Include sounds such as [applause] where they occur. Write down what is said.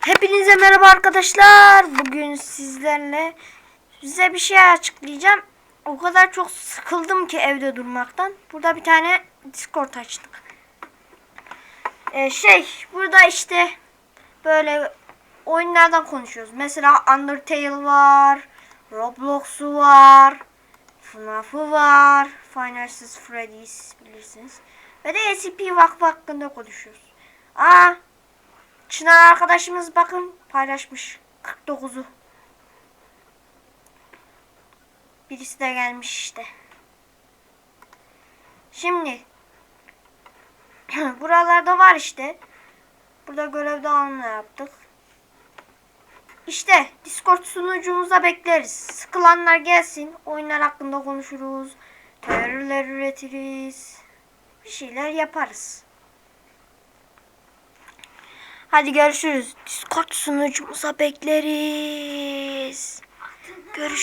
Hepinize merhaba arkadaşlar. Bugün sizlerle size bir şey açıklayacağım. O kadar çok sıkıldım ki evde durmaktan. Burada bir tane Discord açtık. Ee, şey burada işte böyle oyunlardan konuşuyoruz. Mesela Undertale var, Roblox'u var, FNAF'ı var, at Freddy's bilirsiniz. Ve de SCP Vakfı hakkında konuşuyoruz. Aa Çınar arkadaşımız bakın paylaşmış. 49'u. Birisi de gelmiş işte. Şimdi [clears throat] buralarda var işte. Burada görev dağılımını yaptık. İşte Discord sunucumuza bekleriz. Sıkılanlar gelsin. Oyunlar hakkında konuşuruz. Teoriler üretiriz. Bir şeyler yaparız. Hadi görüşürüz. Discord sunucumuza bekleriz. Görüş